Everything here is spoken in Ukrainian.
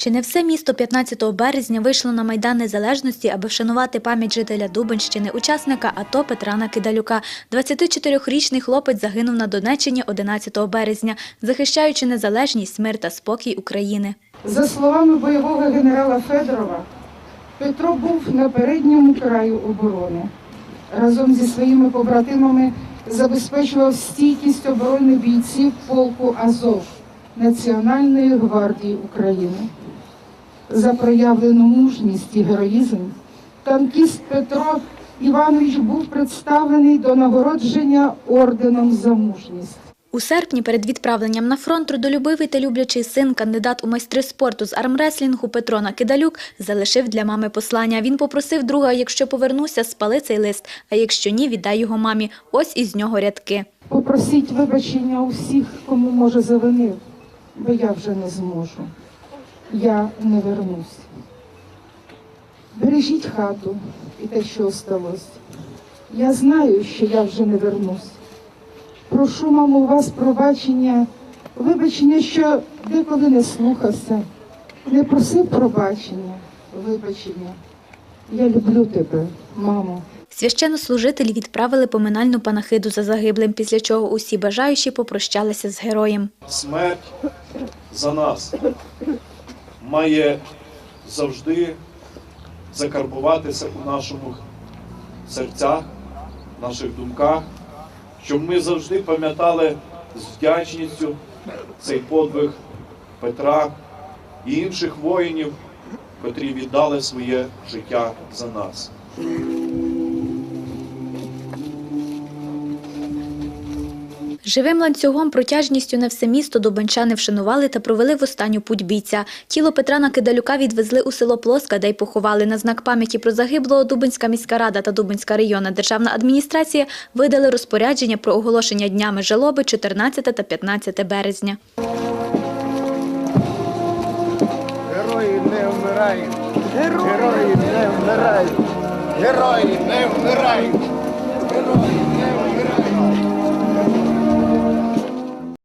Чи не все місто 15 березня вийшло на Майдан Незалежності, аби вшанувати пам'ять жителя Дубенщини, учасника АТО Петра Накидалюка? 24-річний хлопець загинув на Донеччині 11 березня, захищаючи незалежність, мир та спокій України. За словами бойового генерала Федорова, Петро був на передньому краю оборони. Разом зі своїми побратимами забезпечував стійкість оборони бійців полку Азов Національної гвардії України. За проявлену мужність і героїзм танкіст Петро Іванович був представлений до нагородження орденом за мужність. У серпні перед відправленням на фронт трудолюбивий та люблячий син, кандидат у майстри спорту з армреслінгу Петро Накидалюк залишив для мами послання. Він попросив друга, якщо повернуся, спали цей лист, а якщо ні, віддай його мамі. Ось із нього рядки. Попросіть вибачення у всіх, кому може завинив, бо я вже не зможу. Я не вернусь. Бережіть хату і те, що осталось. Я знаю, що я вже не вернусь. Прошу, мамо, у вас пробачення, вибачення, що деколи не слухався, не просив пробачення, вибачення. Я люблю тебе, мамо. Священнослужителі відправили поминальну панахиду за загиблим, після чого усі бажаючі попрощалися з героєм. смерть за нас має завжди закарбуватися у нашому серцях, наших думках, щоб ми завжди пам'ятали з вдячністю цей подвиг Петра і інших воїнів, котрі віддали своє життя за нас. Живим ланцюгом протяжністю на все місто дубенчани вшанували та провели в останню путь бійця. Тіло Петра Накидалюка відвезли у село Плоска, де й поховали. На знак пам'яті про загиблого Дубенська міська рада та Дубенська районна державна адміністрація видали розпорядження про оголошення днями жалоби 14 та 15 березня. Герої не вмирають. Герої не вмирають. Герої не вмирають.